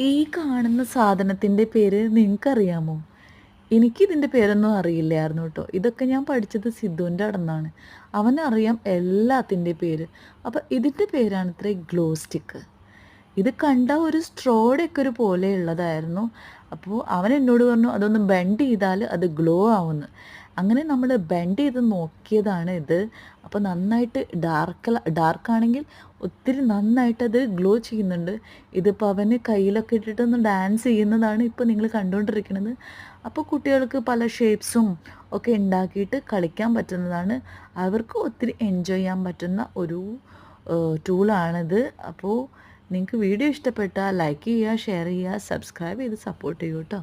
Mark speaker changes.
Speaker 1: ഈ കാണുന്ന സാധനത്തിന്റെ പേര് നിങ്ങൾക്കറിയാമോ? എനിക്കിതിന്റെ പേരൊന്നും അറിയില്ലായിരുന്നു കേട്ടോ. ഇതൊക്കെ ഞാൻ പഠിച്ചത് സിദ്ധുവിന്റെ അടന്നാണ്. അവനറിയാം എല്ലാത്തിന്റെ പേര്. അപ്പോൾ ഇതിന്റെ പേരാണ് ഇത്ര ഗ്ലോ സ്റ്റിക്ക്. ഇത് കണ്ട ഒരു സ്ട്രോയുടെ ഒരു പോലെ ഉള്ളതായിരുന്നു അപ്പോൾ അവൻ എന്നോട് പറഞ്ഞു അതൊന്ന് ബെൻഡ് ചെയ്താൽ അത് ഗ്ലോ ആവുന്നു. അങ്ങനെ നമ്മൾ ബെൻഡ് ചെയ്ത് നോക്കിയതാണ് ഇത്. അപ്പോൾ നന്നായിട്ട് ഡാർക്ക് ഡാർക്കാണെങ്കിൽ ഒത്തിരി നന്നായിട്ട് അത് ഗ്ലോ ചെയ്യുന്നുണ്ട്. ഇതിപ്പോൾ അവന് കയ്യിലൊക്കെ ഇട്ടിട്ടൊന്ന് ഡാൻസ് ചെയ്യുന്നതാണ് ഇപ്പോൾ നിങ്ങൾ കണ്ടുകൊണ്ടിരിക്കുന്നത്. അപ്പോൾ കുട്ടികൾക്ക് പല ഷേപ്സും ഒക്കെ ഉണ്ടാക്കിയിട്ട് കളിക്കാൻ പറ്റുന്നതാണ്. അവർക്ക് ഒത്തിരി എൻജോയ് ചെയ്യാൻ പറ്റുന്ന ഒരു ടൂളാണിത് അപ്പോൾ നിങ്ങൾക്ക് വീഡിയോ ഇഷ്ടപ്പെട്ടാൽ ലൈക്ക് ചെയ്യുക ഷെയർ ചെയ്യുക സബ്സ്ക്രൈബ് ചെയ്ത് സപ്പോർട്ട് ചെയ്യൂ കേട്ടോ.